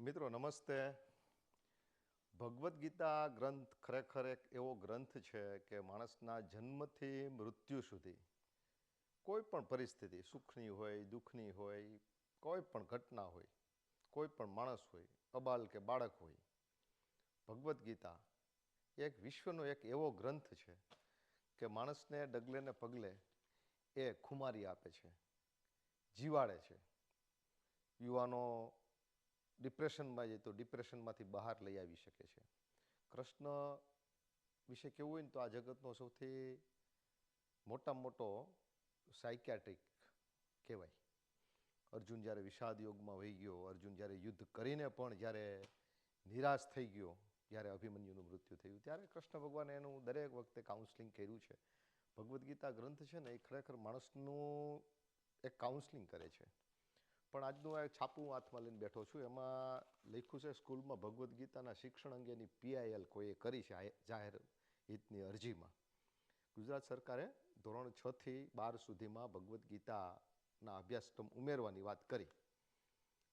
મિત્રો, નમસ્તે. ભગવદ્ ગીતા ગ્રંથ ખરેખર એક એવો ગ્રંથ છે કે માણસના જન્મથી મૃત્યુ સુધી કોઈ પણ પરિસ્થિતિ સુખની હોય, દુઃખની હોય, કોઈ પણ ઘટના હોય, કોઈ પણ માણસ હોય, અબાલ કે બાળક હોય ભગવદ્ ગીતા એક વિશ્વનો એક એવો ગ્રંથ છે કે માણસને ડગલે ને પગલે એ ખુમારી આપે છે, જીવાડે છે. યુવાનો ડિપ્રેશનમાં જાય તો ડિપ્રેશનમાંથી બહાર લઈ આવી શકે છે. કૃષ્ણ વિશે કેવું હોય ને તો આ જગતનો સૌથી મોટામાં મોટો સાયકેટ્રિક કહેવાય. અર્જુન જ્યારે વિષાદ યોગમાં વહી ગયો, અર્જુન જ્યારે યુદ્ધ કરીને પણ જ્યારે નિરાશ થઈ ગયો, જ્યારે અભિમન્યુનું મૃત્યુ થયું, ત્યારે કૃષ્ણ ભગવાને એનું દરેક વખતે કાઉન્સલિંગ કર્યું છે. ભગવદ્ ગીતા ગ્રંથ છે ને એ ખરેખર માણસનું એક કાઉન્સલિંગ કરે છે. પણ આજનું આ છાપું હાથમાં લઈને બેઠો છું. એમાં લખ્યું છે, સ્કૂલમાં ભગવદ્ ગીતાના શિક્ષણ અંગેની પીઆઈએલ કોઈએ કરી છે જાહેર હિતની અરજીમાં. ગુજરાત સરકારે ધોરણ છ થી બાર સુધીમાં ભગવદ્ ગીતાના અભ્યાસક્રમ ઉમેરવાની વાત કરી.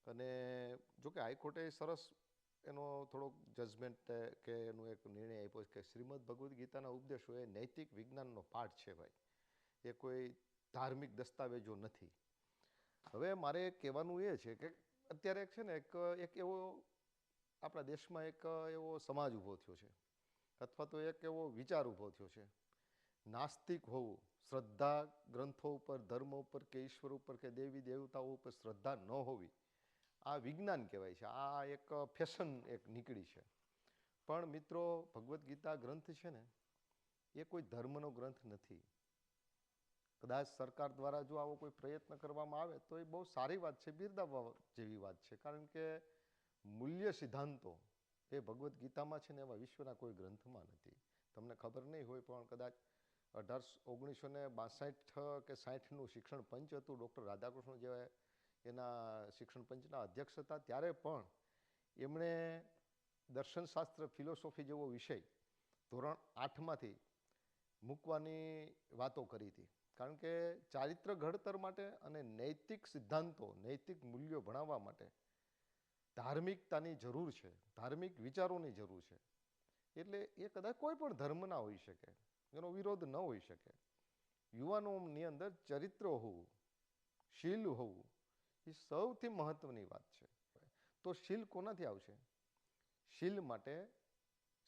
અને જોકે હાઈકોર્ટે સરસ એનો થોડોક જજમેન્ટ કે એનો એક નિર્ણય આપ્યો કે શ્રીમદ ભગવદ્ ગીતાના ઉપદેશો એ નૈતિક વિજ્ઞાનનો પાઠ છે ભાઈ. એ કોઈ ધાર્મિક દસ્તાવેજો નથી. હવે મારે કહેવાનું એ છે કે અત્યારે એક છે ને એક એક એવો આપણા દેશમાં એક એવો સમાજ ઊભો થયો છે. અથવા તો એક એવો વિચાર ઊભો થયો છે. નાસ્તિક હોવું, શ્રદ્ધા ગ્રંથો ઉપર, ધર્મ ઉપર કે ઈશ્વર ઉપર કે દેવી દેવતાઓ ઉપર શ્રદ્ધા ન હોવી, આ વિજ્ઞાન કહેવાય છે. આ એક ફેશન એક નીકળી છે. પણ મિત્રો, ભગવદ્ ગીતા ગ્રંથ છે ને, એ કોઈ ધર્મનો ગ્રંથ નથી. કદાચ સરકાર દ્વારા જો આવો કોઈ પ્રયત્ન કરવામાં આવે, તો એ બહુ સારી વાત છે, બિરદાવવા જેવી વાત છે. કારણ કે મૂલ્ય સિદ્ધાંતો એ ભગવદ્ ગીતામાં છે ને એવા વિશ્વના કોઈ ગ્રંથમાં નથી. તમને ખબર નહીં હોય, પણ કદાચ અઢારસો ઓગણીસો ને બાસઠ કે સાઠનું શિક્ષણ પંચ હતું, ડૉક્ટર રાધાકૃષ્ણ જેવા એના શિક્ષણ પંચના અધ્યક્ષ હતા, ત્યારે પણ એમણે દર્શનશાસ્ત્ર, ફિલોસોફી જેવો વિષય ધોરણ આઠમાંથી મૂકવાની વાતો કરી હતી. કારણ કે ચારિત્ર ઘડતર માટે અને નૈતિક સિદ્ધાંતો, નૈતિક મૂલ્યો ભણાવવા માટે ધાર્મિકતાની જરૂર છે, ધાર્મિક વિચારોની જરૂર છે. એટલે એ કદાચ કોઈ પણ ધર્મના હોઈ શકે, એનો વિરોધ ન હોઈ શકે. યુવાનોની અંદર ચરિત્ર હોવું, શીલ હોવું, એ સૌથી મહત્વની વાત છે. તો શીલ કોનાથી આવશે? શીલ માટે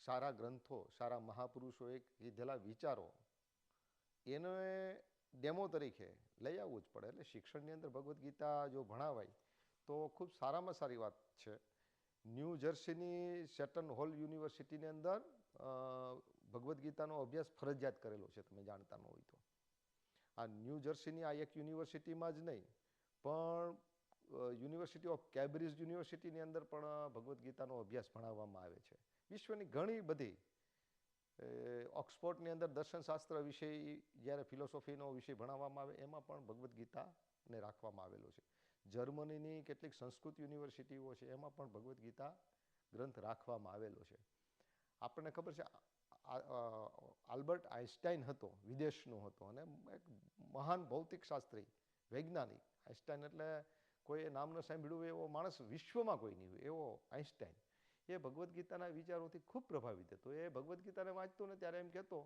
સારા ગ્રંથો, સારા મહાપુરુષોએ કીધેલા વિચારો, એને ડેમો તરીકે લઈ આવવું જ પડે. એટલે શિક્ષણની અંદર ભગવદ્ ગીતા જો ભણાવાય, તો ખૂબ સારામાં સારી વાત છે. ન્યૂ જર્સીની સેટન હોલ યુનિવર્સિટીની અંદર ભગવદ્ ગીતાનો અભ્યાસ ફરજિયાત કરેલો છે, તમે જાણતા ન હોય તો. આ ન્યૂ જર્સીની આ એક યુનિવર્સિટીમાં જ નહીં, પણ યુનિવર્સિટી ઓફ કેબ્રિજ યુનિવર્સિટીની અંદર પણ ભગવદ્ ગીતાનો અભ્યાસ ભણાવવામાં આવે છે. વિશ્વની ઘણી બધી ઓક્સફોર્ડની અંદર દર્શનશાસ્ત્ર વિષય જ્યારે ફિલોસોફીનો વિષય ભણાવવામાં આવે, એમાં પણ ભગવદ્ ગીતાને રાખવામાં આવેલો છે. જર્મનીની કેટલીક સંસ્કૃત યુનિવર્સિટીઓ છે, એમાં પણ ભગવદ્ ગીતા ગ્રંથ રાખવામાં આવેલો છે. આપણને ખબર છે આલ્બર્ટ આઇન્સ્ટાઈન હતો, વિદેશનો હતો, અને એક મહાન ભૌતિક શાસ્ત્રી, વૈજ્ઞાનિક. આઇન્સ્ટાઈન એટલે કોઈએ નામ ન સાંભળ્યું એવો માણસ વિશ્વમાં કોઈ નહીં હોય, એવો આઇન્સ્ટાઈન એ ભગવદ્ ગીતાના વિચારોથી ખૂબ પ્રભાવિત હતો. એ ભગવદ્ ગીતાને વાંચતો ને ત્યારે એમ કહેતો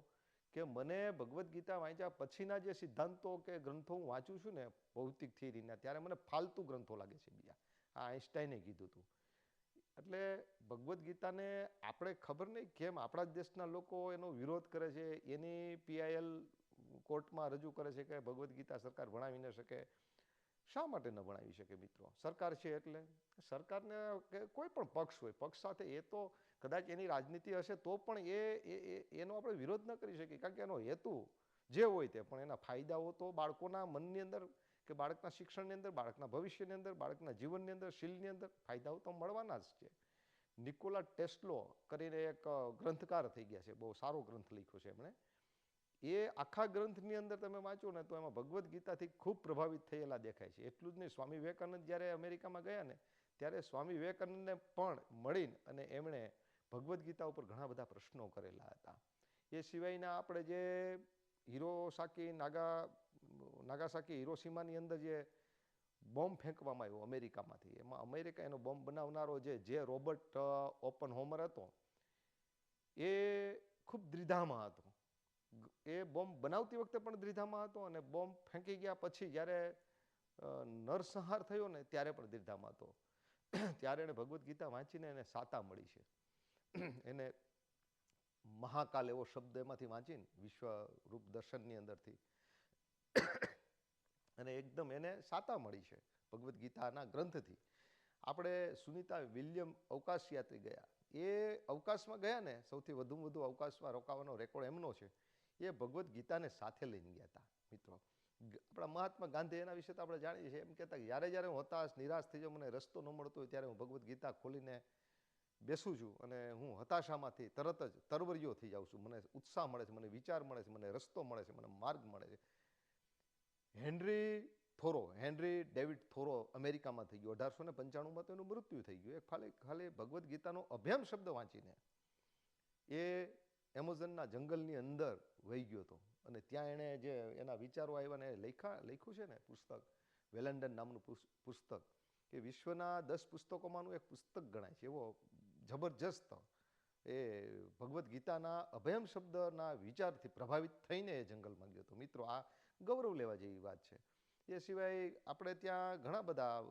કે મને ભગવદ્ ગીતા વાંચ્યા પછીના જે સિદ્ધાંતો કે ગ્રંથો હું વાંચું છું ને ભૌતિક થિયરીના, ત્યારે મને ફાલતુ ગ્રંથો લાગે છે બીજા. આ આઇન્સ્ટાઈને કીધું હતું એટલે ભગવદ્ ગીતાને આપણે ખબર નહીં કેમ આપણા જ દેશના લોકો એનો વિરોધ કરે છે, એની પીઆઈએલ કોર્ટમાં રજૂ કરે છે કે ભગવદ્ ગીતા સરકાર ભણાવી ન શકે. શા માટે ન ભણાવી શકે મિત્રો? સરકાર છે એટલે? સરકારને કે કોઈ પણ પક્ષ હોય, પક્ષ સાથે એ તો કદાચ એની રાજનીતિ હશે તો પણ એ એનો આપણે વિરોધ ન કરી શકીએ. કારણ કે એનો હેતુ જે હોય તે, પણ એના ફાયદાઓ તો બાળકોના મનની અંદર, કે બાળકના શિક્ષણની અંદર, બાળકના ભવિષ્યની અંદર, બાળકના જીવનની અંદર, શીલની અંદર ફાયદાઓ તો મળવાના જ છે. નિકોલા ટેસ્લો કરીને એક ગ્રંથકાર થઈ ગયા છે, બહુ સારો ગ્રંથ લખ્યો છે એમણે. એ આખા ગ્રંથની અંદર તમે વાંચો ને તો એમાં ભગવદ્ ગીતાથી ખૂબ પ્રભાવિત થયેલા દેખાય છે. એટલું જ નહીં, સ્વામી વિવેકાનંદ જ્યારે અમેરિકામાં ગયા ને, ત્યારે સ્વામી વિવેકાનંદને પણ મળીને અને એમણે ભગવદ્ ગીતા ઉપર ઘણા બધા પ્રશ્નો કરેલા હતા. એ સિવાયના આપણે જે હિરોસાકી નાગા, નાગાસાકી હિરોસીમાની અંદર જે બોમ્બ ફેંકવામાં આવ્યો અમેરિકામાંથી, એમાં અમેરિકા એનો બોમ્બ બનાવનારો જે જે રોબર્ટ ઓપન હોમર હતો, એ ખૂબ દ્વિધામાં હતો. એ બોમ્બ બનાવતી વખતે પણ દ્વિધામાં હતો અને બોમ્બ ફેંકી ગયા પછી જ્યારે નરસંહાર થયો ને ત્યારે પણ દ્વિધામાં હતો. ત્યારે એણે ભગવદ્ ગીતા વાંચીને એને સાતા મળી છે. એને મહાકાલ એવો શબ્દ એમાંથી વાંચીને વિશ્વ રૂપ દર્શનની અંદરથી અને એકદમ એને સાતા મળી છે ભગવદ્ ગીતાના ગ્રંથથી. આપણે સુનિતા વિલિયમ અવકાશ યાત્રી ગયા. એ અવકાશમાં ગયા ને, સૌથી વધુ વધુ અવકાશમાં રોકાવાનો રેકોર્ડ એમનો છે. એ ભગવદ્ ગીતાને સાથે લઈને ગયા હતા, મિત્રો. આપણા મહાત્મા ગાંધી એના વિશે તો આપણે જાણીએ છીએ. એમ કહેતા કે જ્યારે જ્યારે હું હતાશ, નિરાશ થઈ જાઉં, મને રસ્તો ન મળતો હોય ત્યારે હું ભગવદ્ ગીતા ખોલીને બેસું છું અને હું હતાશામાંથી તરત જ તરવરિયો થઈ જાઉં છું. મને ઉત્સાહ મળે છે, મને વિચાર મળે છે, મને રસ્તો મળે છે, મને માર્ગ મળે છે. Henry Thoreau, Henry David Thoreau અમેરિકામાં થઈ ગયો. અઢારસો ને પંચાણુંમાં તો એનું મૃત્યુ થઈ ગયું. એક ખાલી ખાલી ભગવદ્ ગીતાનો અભ્યામ શબ્દ વાંચીને એ એમેઝોનના જંગલની અંદર વહી ગયો હતો. અને ત્યાં એણે જે એના વિચારો આવ્યા ને એ લખ્યા છે ને પુસ્તક, વેલેન્ડન નામનું પુસ- પુસ્તક, કે વિશ્વના દસ પુસ્તકોમાંનું એક પુસ્તક ગણાય છે. એવો જબરજસ્ત એ ભગવદ્ ગીતાના અભયમ શબ્દના વિચારથી પ્રભાવિત થઈને એ જંગલમાં ગયો હતો. મિત્રો, આ ગૌરવ લેવા જેવી વાત છે. એ સિવાય આપણે ત્યાં ઘણા બધા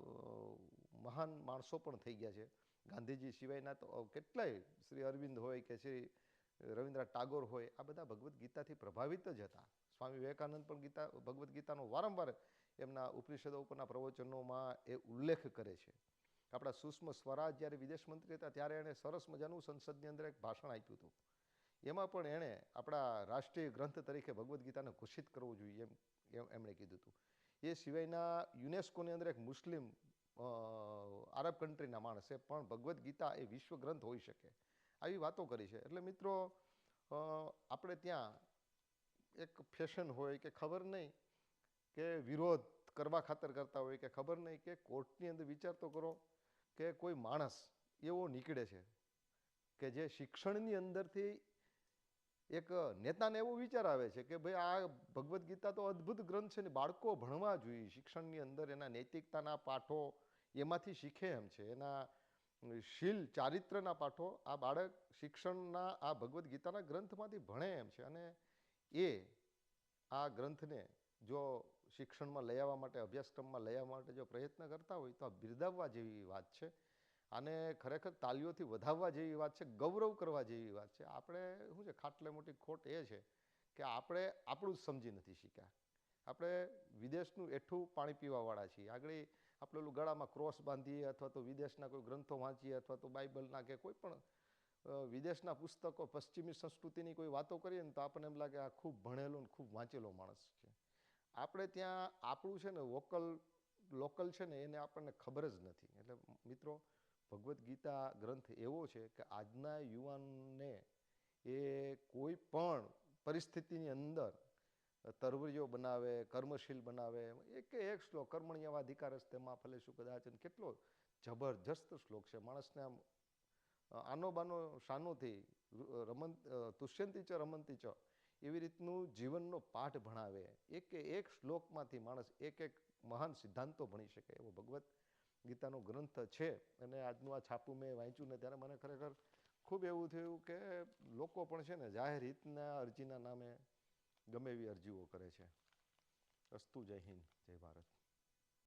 મહાન માણસો પણ થઈ ગયા છે. ગાંધીજી સિવાયના તો કેટલાય શ્રી અરવિંદ હોય કે શ્રી રવિન્દ્રનાથ ટાગોર હોય, આ બધા ભગવદ્ ગીતાથી પ્રભાવિત જ હતા. સ્વામી વિવેકાનંદ પણ ગીતા, ભગવદ્ ગીતાનો વારંવાર એમના ઉપનિષદો ઉપરના પ્રવચનોમાં એ ઉલ્લેખ કરે છે. આપણા સુષ્મ સ્વરાજ જ્યારે વિદેશ મંત્રી હતા, ત્યારે એણે સરસ મજાનું સંસદની અંદર એક ભાષણ આપ્યું હતું. એમાં પણ એણે આપણા રાષ્ટ્રીય ગ્રંથ તરીકે ભગવદ્ ગીતાને ઘોષિત કરવું જોઈએ એમ એમ, એમણે કીધું હતું. એ સિવાયના યુનેસ્કોની અંદર એક મુસ્લિમ આરબ કન્ટ્રીના માણસે પણ ભગવદ્ ગીતા એ વિશ્વ ગ્રંથ હોઈ શકે. આવી વાતો કરી છે. એટલે મિત્રો આપણે ત્યાં એક ફેશન હોય કે ખબર નહીં કે વિરોધ કરવા ખાતર કરતા હોય કે ખબર નહીં કે કોર્ટની અંદર વિચાર તો કરો કે કોઈ માણસ એવો નીકળે છે કે જે શિક્ષણની અંદરથી એક નેતાને એવો વિચાર આવે છે કે ભાઈ આ ભગવદ્ ગીતા તો અદ્ભુત ગ્રંથ છે ને બાળકો ભણવા જોઈએ. શિક્ષણની અંદર એના નૈતિકતાના પાઠો એમાંથી શીખે એમ છે. એના શીલ ચારિત્રના પાઠો આ બાળક શિક્ષણના આ ભગવદ્ ગીતાના ગ્રંથમાંથી ભણે એમ છે. અને એ આ ગ્રંથને જો શિક્ષણમાં લઈ આવવા માટે, અભ્યાસક્રમમાં લઈ આવવા માટે જો પ્રયત્ન કરતા હોય તો આ બિરદાવવા જેવી વાત છે. આને ખરેખર તાલીઓથી વધાવવા જેવી વાત છે, ગૌરવ કરવા જેવી વાત છે. આપણે શું છે, ખાટલે મોટી ખોટ એ છે કે આપણે આપણું જ સમજી નથી શીખ્યા આપણે વિદેશનું એઠું પાણી પીવાવાળા છીએ. આગળ આપણે ઓલું ગળામાં ક્રોસ બાંધીએ અથવા તો વિદેશના કોઈ ગ્રંથો વાંચીએ અથવા તો બાઇબલના કે કોઈ પણ વિદેશના પુસ્તકો, પશ્ચિમી સંસ્કૃતિની કોઈ વાતો કરીએ ને તો આપણને એમ લાગે આ ખૂબ ભણેલો ને ખૂબ વાંચેલો માણસ છે. આપણે ત્યાં આપણું છે ને વોકલ, લોકલ છે ને એને આપણને ખબર જ નથી. એટલે મિત્રો, ભગવદ્ ગીતા ગ્રંથ એવો છે કે આજના યુવાનને એ કોઈ પણ પરિસ્થિતિની અંદર તરવરીઓ બનાવે, કર્મશીલ બનાવે, એક એક શ્લોક, કર્મણ્યવાધિકાર તેમાં ફલેશું કદાચ કેટલો જબરજસ્ત શ્લોક છે. માણસને આમ આનો બાનો શાનોથી રમન તુષ્યંતી ચ રમંતી ચ એવી રીતનું જીવનનો પાઠ ભણાવે. એક એક શ્લોકમાંથી માણસ એક એક મહાન સિદ્ધાંતો ભણી શકે. એવો ભગવદ્ ગીતાનો ગ્રંથ છે. અને આજનું આ છાપું મેં વાંચ્યું ને ત્યારે મને ખરેખર ખૂબ એવું થયું કે લોકો પણ છે ને જાહેર હિતના અરજીના નામે ગમે એવી અરજીઓ કરે છે. અસ્તુ જય હિન્દ જય ભારત.